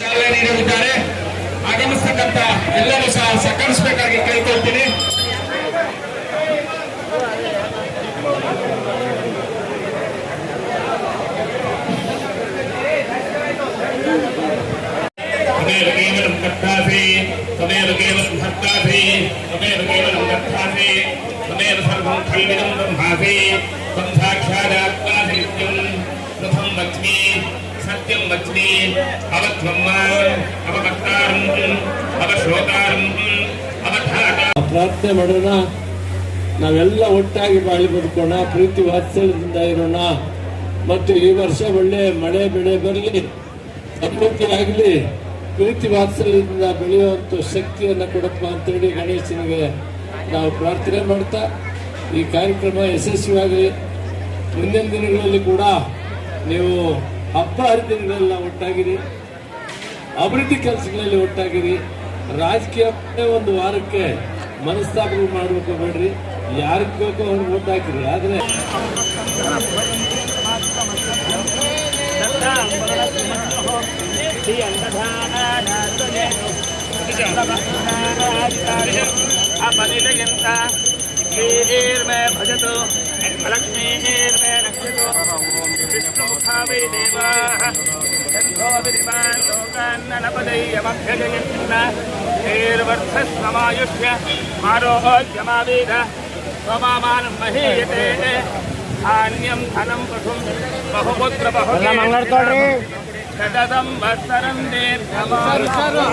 ಚಾಲನೆ ನೀಡಲಿದ್ದಾರೆ ಆಗಮಿಸ್ತಕ್ಕಂಥ ಎಲ್ಲರೂ ಸಹ ಸಹಕರಿಸಬೇಕಾಗಿ ಕೇಳ್ಕೊಳ್ತೀನಿ तमेव केवलं दत्तासि तमेव केवलं धत्तासि तमेव केवलं दत्तासि तमेव सर्वं खल्विदं ब्रह्मासि त्वं साक्षादात्मासि नित्यं प्रथमं वच्मि सत्यं वच्मि अवध्वं वा अवकर्तारम् अवश्रोतारम् अवधाता ಪ್ರಾರ್ಥನೆ ಮಾಡೋಣ ನಾವೆಲ್ಲ ಒಟ್ಟಾಗಿ ಬಾಳಿ ಬದುಕೋಣ ಪ್ರೀತಿ ವಾತ್ಸಲ್ಯದಿಂದ ಇರೋಣ ಮತ್ತು ಈ ವರ್ಷ ಒಳ್ಳೆ ಮಳೆ ಬೆಳೆ ಬರಲಿ ಸಮೃದ್ಧಿ ಆಗಲಿ ಪ್ರೀತಿ ವಾತ್ಸಲ್ಯದಿಂದ ಬೆಳೆಯುವಂಥ ಶಕ್ತಿಯನ್ನು ಕೊಡಪ್ಪ ಅಂತೇಳಿ ಗಣೇಶನಿಗೆ ನಾವು ಪ್ರಾರ್ಥನೆ ಮಾಡ್ತಾ ಈ ಕಾರ್ಯಕ್ರಮ ಯಶಸ್ವಿಯಾಗಲಿ. ಮುಂದಿನ ದಿನಗಳಲ್ಲಿ ಕೂಡ ನೀವು ಹಬ್ಬ ಹರಿದಿನಗಳೆಲ್ಲ ಒಟ್ಟಾಗಿರಿ. ಅಭಿವೃದ್ಧಿ ಕೆಲಸಗಳಲ್ಲಿ ಒಟ್ಟಾಗಿರಿ. ರಾಜಕೀಯ ಒಂದು ವಾರಕ್ಕೆ ಮನಸ್ತಾಪನೆ ಮಾಡಬೇಕು ಬೇಡ್ರಿ. ಯಾರಿಗೆ ಬೇಕೋ ಅವ್ರಿಗೆ ಓಟ್ ಹಾಕಿರಿ. ಆದ್ರೆ लक्ष्मीर्मे भजतु लक्ष्मीर्मे रक्षतु विष्णुमुखा वै देवाः चन्द्रोऽभिधिमान् लोकान्नपदैयमभ्यजयन्न हेर्वर्धस्वमायुष्य मारोहोद्यमावीर स्वमामानं महीयते धान्यं धनं पशुं बहुपुत्र बहुमङ्गळतोड्रि शतदं वत्सरं दीर्घमारुसरु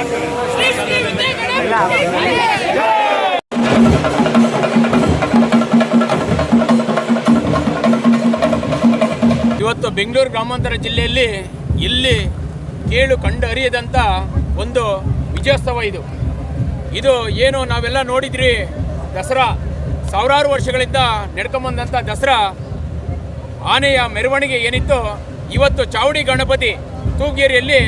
ಬೆಂಗಳೂರು ಗ್ರಾಮಾಂತರ ಜಿಲ್ಲೆಯಲ್ಲಿ ಇಲ್ಲಿ ಕೇಳು ಕಂಡು ಅರಿಯದಂಥ ಒಂದು ವಿಜಯೋತ್ಸವ ಇದು. ಇದು ಏನು ನಾವೆಲ್ಲ ನೋಡಿದ್ರಿ? ದಸರಾ. ಸಾವಿರಾರು ವರ್ಷಗಳಿಂದ ನಡ್ಕೊಂಬಂದಂಥ ದಸರಾ. ಆನೆಯ ಮೆರವಣಿಗೆ ಏನಿತ್ತು? ಇವತ್ತು ಚಾವಡಿ ಗಣಪತಿ ತೂಗೇರಿಯಲ್ಲಿ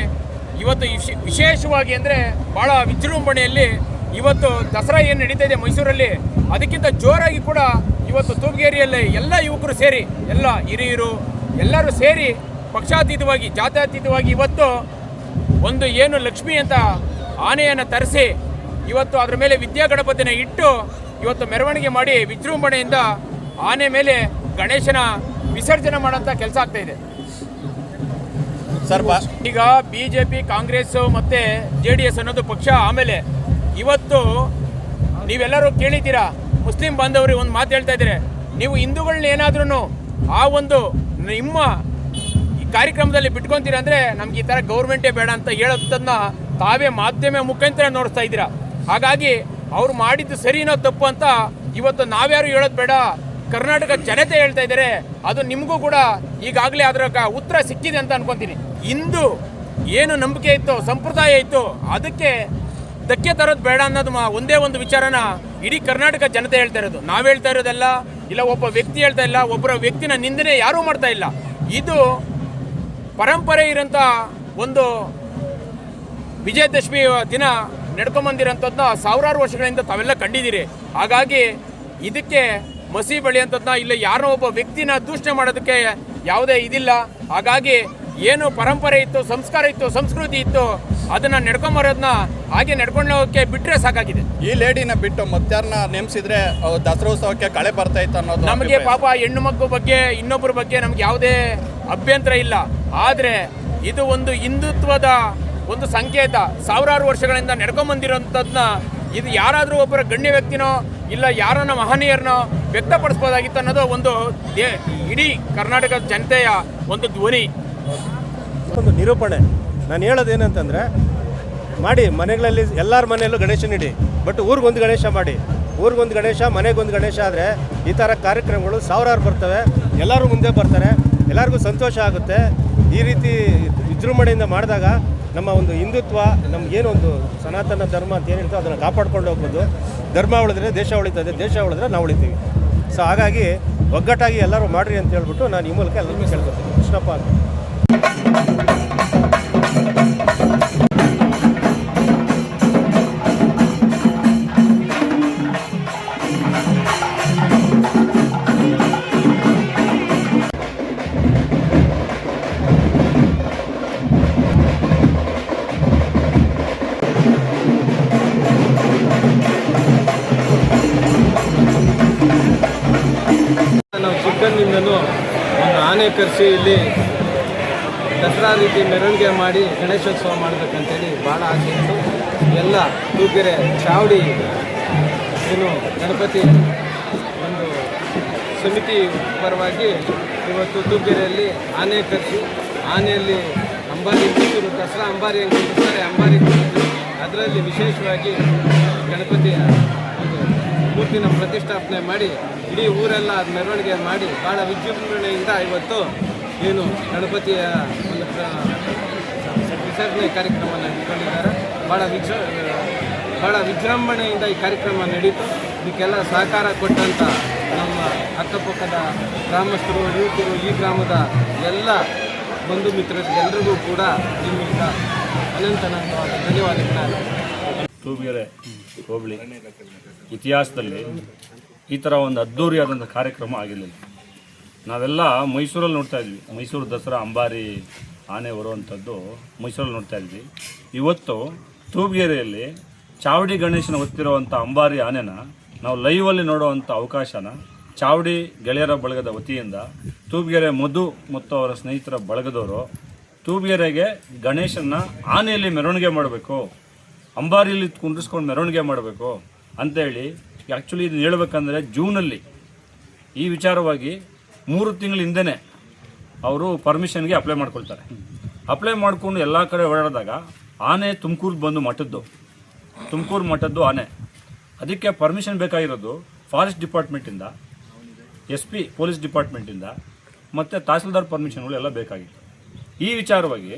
ಇವತ್ತು ವಿಶ್- ವಿಶೇಷವಾಗಿ ಅಂದರೆ ಭಾಳ ವಿಜೃಂಭಣೆಯಲ್ಲಿ ಇವತ್ತು ದಸರಾ ಏನು ನಡೀತಾ ಇದೆ ಮೈಸೂರಲ್ಲಿ? ಅದಕ್ಕಿಂತ ಜೋರಾಗಿ ಕೂಡ ಇವತ್ತು ತೂಗೇರಿಯಲ್ಲಿ ಎಲ್ಲ ಯುವಕರು ಸೇರಿ, ಎಲ್ಲ ಹಿರಿಯರು ಎಲ್ಲರೂ ಸೇರಿ ಪಕ್ಷಾತೀತವಾಗಿ ಜಾತ್ಯಾತೀತವಾಗಿ ಇವತ್ತು ಒಂದು ಏನು ಲಕ್ಷ್ಮಿ ಅಂತ ಆನೆಯನ್ನು ತರಿಸಿ ಇವತ್ತು ಅದರ ಮೇಲೆ ವಿದ್ಯಾ ಗಣಪತಿನ ಇಟ್ಟು ಇವತ್ತು ಮೆರವಣಿಗೆ ಮಾಡಿ ವಿಜೃಂಭಣೆಯಿಂದ ಆನೆ ಮೇಲೆ ಗಣೇಶನ ವಿಸರ್ಜನೆ ಮಾಡೋಂಥ ಕೆಲಸ ಆಗ್ತಾ ಇದೆ. ಸರ್ ಈಗ ಬಿ ಜೆ ಪಿ ಕಾಂಗ್ರೆಸ್ ಮತ್ತು ಜೆ ಡಿ ಎಸ್ ಅನ್ನೋದು ಪಕ್ಷ ಆಮೇಲೆ ಇವತ್ತು ನೀವೆಲ್ಲರೂ ಕೇಳಿದ್ದೀರಾ ಮುಸ್ಲಿಂ ಬಾಂಧವರು ಒಂದು ಮಾತು ಹೇಳ್ತಾ ಇದ್ದಾರೆ ನೀವು ಹಿಂದೂಗಳನ್ನ ಏನಾದ್ರೂ ಆ ಒಂದು ನಿಮ್ಮ ಈ ಕಾರ್ಯಕ್ರಮದಲ್ಲಿ ಬಿಟ್ಕೊಂತೀರ ಅಂದರೆ ನಮ್ಗೆ ಈ ಥರ ಗೌರ್ಮೆಂಟೇ ಬೇಡ ಅಂತ ಹೇಳೋದನ್ನ ತಾವೇ ಮಾಧ್ಯಮ ಮುಖಾಂತರ ನೋಡಿಸ್ತಾ ಇದ್ದೀರಾ? ಹಾಗಾಗಿ ಅವ್ರು ಮಾಡಿದ್ದು ಸರಿನೋ ತಪ್ಪು ಅಂತ ಇವತ್ತು ನಾವ್ಯಾರು ಹೇಳೋದು ಬೇಡ. ಕರ್ನಾಟಕ ಜನತೆ ಹೇಳ್ತಾ ಇದ್ದಾರೆ. ಅದು ನಿಮಗೂ ಕೂಡ ಈಗಾಗಲೇ ಅದರ ಉತ್ತರ ಸಿಕ್ಕಿದೆ ಅಂತ ಅನ್ಕೊಂತೀನಿ. ಇಂದು ಏನು ನಂಬಿಕೆ ಇತ್ತು, ಸಂಪ್ರದಾಯ ಇತ್ತು, ಅದಕ್ಕೆ ಧಕ್ಕೆ ತರೋದು ಬೇಡ ಅನ್ನೋದು ಒಂದೇ ಒಂದು ವಿಚಾರನ ಇಡೀ ಕರ್ನಾಟಕ ಜನತೆ ಹೇಳ್ತಾ ಇರೋದು. ನಾವು ಹೇಳ್ತಾ ಇರೋದಲ್ಲ ಇಲ್ಲ, ಒಬ್ಬ ವ್ಯಕ್ತಿ ಹೇಳ್ತಾ ಇಲ್ಲ, ಒಬ್ಬರ ವ್ಯಕ್ತಿನ ನಿಂದನೆ ಯಾರೂ ಮಾಡ್ತಾ ಇಲ್ಲ. ಇದು ಪರಂಪರೆ ಇರೋಂಥ ಒಂದು ವಿಜಯದಶಮಿ ದಿನ ನಡ್ಕೊಂಬಂದಿರೋಂಥದ್ದನ್ನ ಸಾವಿರಾರು ವರ್ಷಗಳಿಂದ ತಾವೆಲ್ಲ ಕಂಡಿದ್ದೀರಿ. ಹಾಗಾಗಿ ಇದಕ್ಕೆ ಮಸಿ ಬೆಳೆಯುವಂಥದ್ದನ್ನ ಇಲ್ಲ ಯಾರೋ ಒಬ್ಬ ವ್ಯಕ್ತಿನ ದೂಷಣೆ ಮಾಡೋದಕ್ಕೆ ಯಾವುದೇ ಇದಿಲ್ಲ. ಹಾಗಾಗಿ ಏನು ಪರಂಪರೆ ಇತ್ತು, ಸಂಸ್ಕಾರ ಇತ್ತು, ಸಂಸ್ಕೃತಿ ಇತ್ತು ಅದನ್ನ ನಡ್ಕೊಂಬರೋದನ್ನ ಹಾಗೆ ನಡ್ಕೊಂಡು ಹೋಗೋಕ್ಕೆ ಬಿಟ್ಟರೆ ಸಾಕಾಗಿದೆ. ಈ ಲೇಡಿನ ಬಿಟ್ಟು ಮತ್ತಾರನ್ನ ನೇಮಿಸಿದ್ರೆ ದಸರೋತ್ಸವಕ್ಕೆ ಕಳೆ ಬರ್ತಾ ಇತ್ತು ಅನ್ನೋದು ನಮಗೆ ಪಾಪ ಹೆಣ್ಣು ಮಗು ಬಗ್ಗೆ ಇನ್ನೊಬ್ಬರ ಬಗ್ಗೆ ನಮ್ಗೆ ಯಾವುದೇ ಅಭ್ಯಂತರ ಇಲ್ಲ. ಆದರೆ ಇದು ಒಂದು ಹಿಂದುತ್ವದ ಒಂದು ಸಂಕೇತ. ಸಾವಿರಾರು ವರ್ಷಗಳಿಂದ ನಡ್ಕೊಂಬಂದಿರೋಂಥದ್ದನ್ನ ಇದು ಯಾರಾದರೂ ಒಬ್ಬರ ಗಣ್ಯ ವ್ಯಕ್ತಿನೋ ಇಲ್ಲ ಯಾರನ್ನ ಮಹನೀಯರನ್ನೋ ವ್ಯಕ್ತಪಡಿಸ್ಬೋದಾಗಿತ್ತು ಅನ್ನೋದು ಒಂದು ದೇ ಇಡೀ ಕರ್ನಾಟಕದ ಜನತೆಯ ಒಂದು ಧ್ವನಿ. ಒಂದು ನಿರೂಪಣೆ. ನಾನು ಹೇಳೋದು ಏನಂತಂದರೆ ಮಾಡಿ, ಮನೆಗಳಲ್ಲಿ ಎಲ್ಲರ ಮನೆಯಲ್ಲೂ ಗಣೇಶ ಇಡಿ ಬಟ್ ಊರಿಗೊಂದು ಗಣೇಶ ಮಾಡಿ. ಊರಿಗೊಂದು ಗಣೇಶ, ಮನೆಗೊಂದು ಗಣೇಶ ಆದರೆ ಈ ಥರ ಕಾರ್ಯಕ್ರಮಗಳು ಸಾವಿರಾರು ಬರ್ತವೆ, ಎಲ್ಲರೂ ಮುಂದೆ ಬರ್ತಾರೆ, ಎಲ್ಲರಿಗೂ ಸಂತೋಷ ಆಗುತ್ತೆ. ಈ ರೀತಿ ವಿಜೃಂಭಣೆಯಿಂದ ಮಾಡಿದಾಗ ನಮ್ಮ ಒಂದು ಹಿಂದುತ್ವ, ನಮಗೇನು ಒಂದು ಸನಾತನ ಧರ್ಮ ಅಂತ ಏನು ಹೇಳ್ತೋ ಅದನ್ನು ಕಾಪಾಡ್ಕೊಂಡು ಹೋಗ್ಬೋದು. ಧರ್ಮ ಉಳಿದ್ರೆ ದೇಶ ಉಳಿತದೆ, ದೇಶ ಉಳಿದ್ರೆ ನಾವು ಉಳಿತೀವಿ. ಸೊ ಹಾಗಾಗಿ ಒಗ್ಗಟ್ಟಾಗಿ ಎಲ್ಲರೂ ಮಾಡಿರಿ ಅಂತ ಹೇಳ್ಬಿಟ್ಟು ನಾನು ಈ ಮೂಲಕ ಎಲ್ಲರಿಗೂ ಕೇಳ್ಕೊತೀನಿ. ಕೃಷ್ಣಪ್ಪ ಕೂರಿಸಿ ಇಲ್ಲಿ ದಸರಾ ರೀತಿ ಮೆರವಣಿಗೆ ಮಾಡಿ ಗಣೇಶೋತ್ಸವ ಮಾಡಬೇಕಂತೇಳಿ ಭಾಳ ಆಸೆ ಇತ್ತು. ಎಲ್ಲ ತೂಗೆರೆ, ಚಾವಡಿ, ಏನು ಗಣಪತಿ ಒಂದು ಸಮಿತಿ ಪರವಾಗಿ ಇವತ್ತು ತೂಗೆರೆಯಲ್ಲಿ ಆನೆ ಕರೆಸಿ, ಆನೆಯಲ್ಲಿ ಅಂಬಾರಿ ಮೈಸೂರು ದಸರಾ ಅಂಬಾರಿ ಹೆಂಗೆ ಅಂಬಾರಿ ಅದರಲ್ಲಿ ವಿಶೇಷವಾಗಿ ಗಣಪತಿಯ ಮೂರ್ತಿನ ಪ್ರತಿಷ್ಠಾಪನೆ ಮಾಡಿ, ಇಡೀ ಊರೆಲ್ಲ ಮೆರವಣಿಗೆ ಮಾಡಿ ಭಾಳ ವಿಜೃಂಭಣೆಯಿಂದ ಇವತ್ತು ಏನು ಗಣಪತಿಯ ಒಂದು ವಿಸರ್ಜನೆ ಕಾರ್ಯಕ್ರಮ ಇಟ್ಕೊಂಡಿದ್ದಾರೆ. ಭಾಳ ವಿಜೃ ಭಾಳ ವಿಜೃಂಭಣೆಯಿಂದ ಈ ಕಾರ್ಯಕ್ರಮ ನಡೀತು. ಇದಕ್ಕೆಲ್ಲ ಸಹಕಾರ ಕೊಟ್ಟಂಥ ನಮ್ಮ ಅಕ್ಕಪಕ್ಕದ ಗ್ರಾಮಸ್ಥರು, ಯುವಕರು ಈ ಗ್ರಾಮದ ಎಲ್ಲ ಬಂಧು ಮಿತ್ರರಿಗೆಲ್ಲರಿಗೂ ಕೂಡ ನಿಮ್ಮಿಂದ ಅನಂತನಂತವಾದ ಧನ್ಯವಾದಗಳನ್ನ ತೂಬಿಗೆರೆ ಹೋಬಳಿ. ಇತಿಹಾಸದಲ್ಲಿ ಈ ಥರ ಒಂದು ಅದ್ಧೂರಿಯಾದಂಥ ಕಾರ್ಯಕ್ರಮ ಆಗಿರಲಿಲ್ಲ. ನಾವೆಲ್ಲ ಮೈಸೂರಲ್ಲಿ ನೋಡ್ತಾ ಇದ್ವಿ. ಮೈಸೂರು ದಸರಾ ಅಂಬಾರಿ ಆನೆ ಬರುವಂಥದ್ದು ಮೈಸೂರಲ್ಲಿ ನೋಡ್ತಾ ಇದ್ವಿ. ಇವತ್ತು ತೂಬಿಗೆರೆಯಲ್ಲಿ ಚಾವಡಿ ಗಣೇಶನ ಹೊತ್ತಿರುವಂಥ ಅಂಬಾರಿ ಆನೆನ ನಾವು ಲೈವಲ್ಲಿ ನೋಡುವಂಥ ಅವಕಾಶನ ಚಾವಡಿ ಗೆಳೆಯರ ಬಳಗದ ವತಿಯಿಂದ ತೂಬಿಗೆರೆ ಮಧು ಮತ್ತು ಅವರ ಸ್ನೇಹಿತರ ಬಳಗದವರು ತೂಬಿಗೆರೆಗೆ ಗಣೇಶನ ಆನೆಯಲ್ಲಿ ಮೆರವಣಿಗೆ ಮಾಡಬೇಕು. ಅಂಬಾರಿಯಲ್ಲಿ ಕುಂಡ್ರಿಸ್ಕೊಂಡು ಮೆರವಣಿಗೆ ಮಾಡಬೇಕು ಅಂತೇಳಿ ಆ್ಯಕ್ಚುಲಿ ಇದನ್ನ ಹೇಳ್ಬೇಕಂದ್ರೆ ಜೂನಲ್ಲಿ ಈ ವಿಚಾರವಾಗಿ ಮೂರು ತಿಂಗಳ ಹಿಂದೆ ಅವರು ಪರ್ಮಿಷನ್ಗೆ ಅಪ್ಲೈ ಮಾಡ್ಕೊಳ್ತಾರೆ. ಅಪ್ಲೈ ಮಾಡಿಕೊಂಡು ಎಲ್ಲ ಕಡೆ ಓಡಾಡಿದಾಗ ಆನೆ ತುಮಕೂರು ಬಂದು ಮಠದ್ದು. ತುಮಕೂರು ಮಠದ್ದು ಆನೆ. ಅದಕ್ಕೆ ಪರ್ಮಿಷನ್ ಬೇಕಾಗಿರೋದು ಫಾರೆಸ್ಟ್ ಡಿಪಾರ್ಟ್ಮೆಂಟಿಂದ ಎಸ್ ಪಿ ಪೊಲೀಸ್ ಡಿಪಾರ್ಟ್ಮೆಂಟಿಂದ ಮತ್ತು ತಹಸೀಲ್ದಾರ್ ಪರ್ಮಿಷನ್ಗಳು ಎಲ್ಲ ಬೇಕಾಗಿತ್ತು. ಈ ವಿಚಾರವಾಗಿ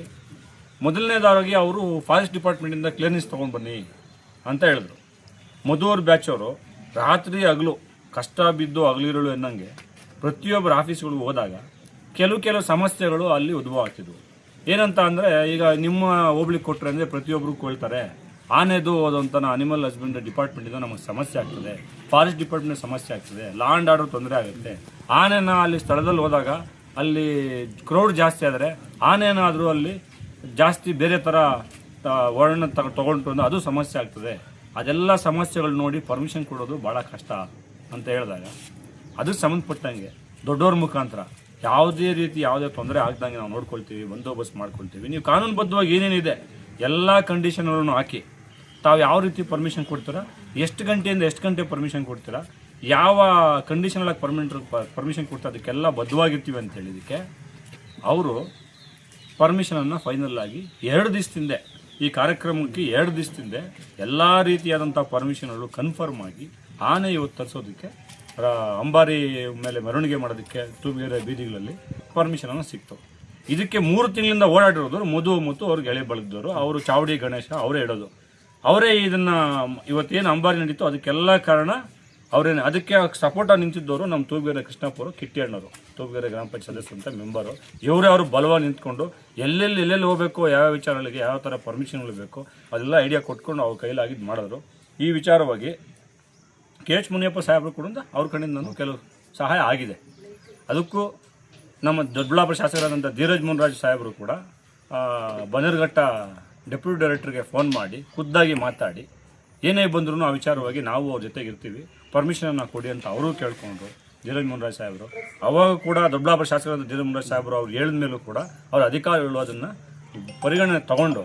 ಮೊದಲನೇದಾಗಿ ಅವರು ಫಾರೆಸ್ಟ್ ಡಿಪಾರ್ಟ್ಮೆಂಟಿಂದ ಕ್ಲಿಯರೆನ್ಸ್ ತೊಗೊಂಡು ಬನ್ನಿ ಅಂತ ಹೇಳಿದ್ರು. ಮಧುವರ್ ಬ್ಯಾಚ್ ಅವರು ರಾತ್ರಿ ಹಗಲು ಕಷ್ಟ ಬಿದ್ದು ಹಗಲಿರಳು ಎನ್ನಂಗೆ ಪ್ರತಿಯೊಬ್ಬರ ಆಫೀಸ್ಗಳು ಹೋದಾಗ ಕೆಲವು ಕೆಲವು ಸಮಸ್ಯೆಗಳು ಅಲ್ಲಿ ಉದ್ಭವ ಆಗ್ತಿದ್ವು ಏನಂತ ಅಂದರೆ ಈಗ ನಿಮ್ಮ ಹೋಬ್ಳಿಗೆ ಕೊಟ್ಟರೆ ಅಂದರೆ ಪ್ರತಿಯೊಬ್ಬರು ಕೊಳ್ತಾರೆ, ಆನೆದು ಹೋದಂಥ ಅನಿಮಲ್ ಹಸ್ಬೆಂಡ್ರಿ ಡಿಪಾರ್ಟ್ಮೆಂಟಿಂದ ನಮಗೆ ಸಮಸ್ಯೆ ಆಗ್ತದೆ ಫಾರೆಸ್ಟ್ ಡಿಪಾರ್ಟ್ಮೆಂಟ್ ಸಮಸ್ಯೆ ಆಗ್ತದೆ ಲ್ಯಾಂಡ್ ಆರ್ಡರ್ ತೊಂದರೆ ಆಗುತ್ತೆ. ಆನೆನ ಅಲ್ಲಿ ಸ್ಥಳದಲ್ಲಿ ಹೋದಾಗ ಅಲ್ಲಿ ಕ್ರೌಡ್ ಜಾಸ್ತಿ ಆದರೆ ಆನೆನಾದರೂ ಅಲ್ಲಿ ಜಾಸ್ತಿ ಬೇರೆ ಥರ ವರ್ಣ ತಗ ತೊಗೊಂಡು ಅದು ಸಮಸ್ಯೆ ಆಗ್ತದೆ. ಅದೆಲ್ಲ ಸಮಸ್ಯೆಗಳು ನೋಡಿ ಪರ್ಮಿಷನ್ ಕೊಡೋದು ಭಾಳ ಕಷ್ಟ ಅಂತ ಹೇಳಿದಾಗ ಅದಕ್ಕೆ ಸಂಬಂಧಪಟ್ಟಂಗೆ ದೊಡ್ಡವ್ರ ಮುಖಾಂತರ ಯಾವುದೇ ರೀತಿ ಯಾವುದೇ ತೊಂದರೆ ಆಗ್ದಂಗೆ ನಾವು ನೋಡ್ಕೊಳ್ತೀವಿ, ಬಂದೋಬಸ್ತ್ ಮಾಡ್ಕೊಳ್ತೀವಿ. ನೀವು ಕಾನೂನುಬದ್ಧವಾಗಿ ಏನೇನಿದೆ, ಎಲ್ಲ ಕಂಡೀಷನ್ಗಳನ್ನು ಹಾಕಿ ತಾವು ಯಾವ ರೀತಿ ಪರ್ಮಿಷನ್ ಕೊಡ್ತೀರಾ, ಎಷ್ಟು ಗಂಟೆಯಿಂದ ಎಷ್ಟು ಗಂಟೆ ಪರ್ಮಿಷನ್ ಕೊಡ್ತೀರಾ, ಯಾವ ಕಂಡೀಷನ್ಗಳಾಗಿ ಪರ್ಮಿಂಟ್ ಪರ್ಮಿಷನ್ ಕೊಡ್ತಾ ಅದಕ್ಕೆಲ್ಲ ಬದ್ಧವಾಗಿರ್ತೀವಿ ಅಂತ ಹೇಳಿದಕ್ಕೆ ಅವರು ಪರ್ಮಿಷನನ್ನು ಫೈನಲ್ ಆಗಿ ಎರಡು ದಿವಸದಿಂದ ಈ ಕಾರ್ಯಕ್ರಮಕ್ಕೆ ಎರಡು ದಿವಸದಿಂದ ಎಲ್ಲ ರೀತಿಯಾದಂಥ ಪರ್ಮಿಷನ್ಗಳು ಕನ್ಫರ್ಮ್ ಆಗಿ ಆನೆ ಇವತ್ತು ತರಿಸೋದಕ್ಕೆ ಅಂಬಾರಿ ಮೇಲೆ ಮೆರವಣಿಗೆ ಮಾಡೋದಕ್ಕೆ ತೂಬಿಗೆರೆ ಬೀದಿಗಳಲ್ಲಿ ಪರ್ಮಿಷನನ್ನು ಸಿಕ್ತು. ಇದಕ್ಕೆ ಮೂರು ತಿಂಗಳಿಂದ ಓಡಾಡಿರೋದು ಮಧು, ಮತ್ತು ಅವ್ರಿಗೆ ಎಳೆ ಬಳಗದವರು, ಅವರು ಚಾವಡಿ ಗಣೇಶ, ಅವರೇ ಇಡೋದು. ಅವರೇ ಇದನ್ನು, ಇವತ್ತೇನು ಅಂಬಾರಿ ನಡೀತು ಅದಕ್ಕೆಲ್ಲ ಕಾರಣ ಅವರೇನು, ಅದಕ್ಕೆ ಸಪೋರ್ಟ ನಿಂತಿದ್ದವರು ನಮ್ಮ ತೂಬಿಗೆರೆ ಕೃಷ್ಣಪ್ಪರು ಕಿಟ್ಟಿ ಅಣ್ಣವರು. ತೂಬಗೆರೆ ಗ್ರಾಮ ಪಂಚಾಯತ್ ಸದಸ್ಯ ಅಂತ ಮೆಂಬರು. ಇವರೇ ಅವರು ಬಲವಾಗಿ ನಿಂತ್ಕೊಂಡು ಎಲ್ಲೆಲ್ಲಿ ಎಲ್ಲೆಲ್ಲಿ ಹೋಗಬೇಕು, ಯಾವ ವಿಚಾರಗಳಿಗೆ ಯಾವ ಥರ ಪರ್ಮಿಷನ್ಗಳು ಬೇಕು, ಅದೆಲ್ಲ ಐಡಿಯಾ ಕೊಟ್ಕೊಂಡು ಅವ್ರ ಕೈಲಾಗಿದ್ದು ಮಾಡಿದ್ರು. ಈ ವಿಚಾರವಾಗಿ ಕೆ ಎಚ್ ಮುನಿಯಪ್ಪ ಸಾಹೇಬರು ಕೂಡ ಅವ್ರ ಕಡೆಯಿಂದ ನಾನು ಕೆಲವು ಸಹಾಯ ಆಗಿದೆ. ಅದಕ್ಕೂ ನಮ್ಮ ದೊಡ್ಡಬಳ್ಳಾಪುರ ಶಾಸಕರಾದಂಥ ಧೀರಜ್ ಮುನ್ರಾಜ್ ಸಾಹೇಬರು ಕೂಡ ಬನರ್ಘಟ್ಟ ಡೆಪ್ಯೂಟಿ ಡೈರೆಕ್ಟರ್ಗೆ ಫೋನ್ ಮಾಡಿ, ಖುದ್ದಾಗಿ ಮಾತಾಡಿ, ಏನೇ ಬಂದರೂ ಆ ವಿಚಾರವಾಗಿ ನಾವು ಅವ್ರ ಜೊತೆಗೆ ಇರ್ತೀವಿ ಪರ್ಮಿಷನನ್ನು ಕೊಡಿ ಅಂತ ಅವರು ಕೇಳ್ಕೊಂಡ್ರು. ಧೀರಜ್ ಮುನ್ರಾಜ್ ಸಾಹೇಬರು. ಅವಾಗ ಕೂಡ ದೊಡ್ಡಬಳ್ಳಾಪುರ ಶಾಸಕರಾದ ಧೀರಜ್ ಮುನ್ರಾಜ್ ಸಾಹೇಬರು ಅವ್ರು ಹೇಳಿದ ಮೇಲೂ ಕೂಡ ಅವ್ರ ಅಧಿಕಾರಿಗಳು ಅದನ್ನು ಪರಿಗಣನೆ ತಗೊಂಡು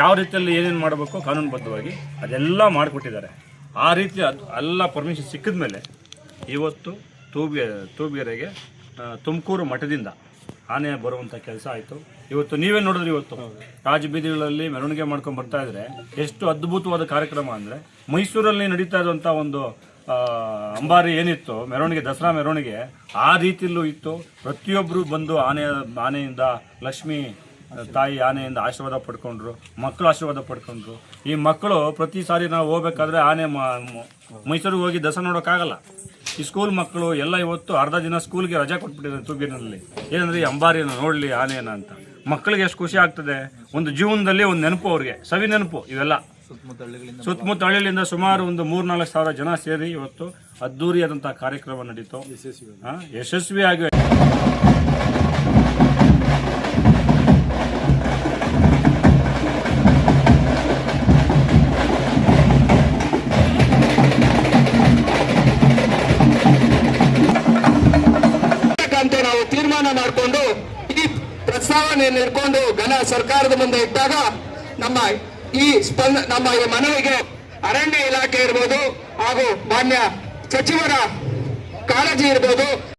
ಯಾವ ರೀತಿಯಲ್ಲಿ ಏನೇನು ಮಾಡಬೇಕು ಕಾನೂನುಬದ್ಧವಾಗಿ ಅದೆಲ್ಲ ಮಾಡಿಕೊಟ್ಟಿದ್ದಾರೆ. ಆ ರೀತಿ ಅದು ಎಲ್ಲ ಪರ್ಮಿಷನ್ ಸಿಕ್ಕಿದ ಮೇಲೆ ಇವತ್ತು ತೂಬಿ ತೂಬಿಗೆರೆಗೆ ತುಮಕೂರು ಮಠದಿಂದ ಆನೆ ಬರುವಂಥ ಕೆಲಸ ಆಯಿತು. ಇವತ್ತು ನೀವೇ ನೋಡಿದ್ರಿ ಇವತ್ತು. ರಾಜಬೀದಿಗಳಲ್ಲಿ ಮೆರವಣಿಗೆ ಮಾಡ್ಕೊಂಡು ಬರ್ತಾ ಇದ್ರೆ ಎಷ್ಟು ಅದ್ಭುತವಾದ ಕಾರ್ಯಕ್ರಮ ಅಂದರೆ ಮೈಸೂರಲ್ಲಿ ನಡೀತಾ ಇರುವಂಥ ಒಂದು ಅಂಬಾರಿ ಏನಿತ್ತು, ಮೆರವಣಿಗೆ, ದಸರಾ ಮೆರವಣಿಗೆ ಆ ರೀತಿಯಲ್ಲೂ ಇತ್ತು. ಪ್ರತಿಯೊಬ್ಬರು ಬಂದು ಆನೆ, ಆನೆಯಿಂದ, ಲಕ್ಷ್ಮಿ, ತಾಯಿ ಆನೆಯಿಂದ ಆಶೀರ್ವಾದ ಪಡ್ಕೊಂಡ್ರು, ಮಕ್ಕಳು ಆಶೀರ್ವಾದ ಪಡ್ಕೊಂಡ್ರು. ಈ ಮಕ್ಕಳು ಪ್ರತಿ ಸಾರಿ ನಾವು ಹೋಗ್ಬೇಕಾದ್ರೆ ಆನೆ ಮೈಸೂರಿಗೆ ಹೋಗಿ ದಸರಾ ನೋಡೋಕ್ಕಾಗಲ್ಲ. ಈ ಸ್ಕೂಲ್ ಮಕ್ಕಳು ಎಲ್ಲ ಇವತ್ತು ಅರ್ಧ ದಿನ ಸ್ಕೂಲ್ಗೆ ರಜಾ ಕೊಟ್ಬಿಟ್ಟಿದ್ದಾರೆ ತೂಬಿನಲ್ಲಿ ಏನಂದ್ರೆ ಈ ಅಂಬಾರಿಯನ್ನು ನೋಡಲಿ ಆನೆಯನ್ನು ಅಂತ. ಮಕ್ಕಳಿಗೆ ಎಷ್ಟು ಖುಷಿ ಆಗ್ತದೆ? ಒಂದು ಜೀವನದಲ್ಲಿ ಒಂದು ನೆನಪು ಅವ್ರಿಗೆ ಸವಿ ನೆನಪು ಇವೆಲ್ಲ. ಸುತ್ತಮುತ್ತ ಹಳ್ಳಿಯಿಂದ ಸುಮಾರು ಒಂದು ಮೂರ್ನಾಲ್ಕು ಸಾವಿರ ಜನ ಸೇರಿ ಇವತ್ತು ಅದ್ದೂರಿಯಾದಂತಹ ಕಾರ್ಯಕ್ರಮ ನಡೀತು. ಯಶಸ್ವಿ ಯಶಸ್ವಿಯಾಗಿ. ಪ್ರಸ್ತಾವನೆಯನ್ನು ಇಟ್ಕೊಂಡು ಘನ ಸರ್ಕಾರದ ಮುಂದೆ ಇಟ್ಟಾಗ ನಮ್ಮ ಈ ಸ್ಪಂದ, ನಮ್ಮ ಈ ಮನವಿಗೆ ಅರಣ್ಯ ಇಲಾಖೆ ಇರ್ಬೋದು ಹಾಗೂ ಮಾನ್ಯ ಸಚಿವರ ಕಾಳಜಿ ಇರ್ಬೋದು.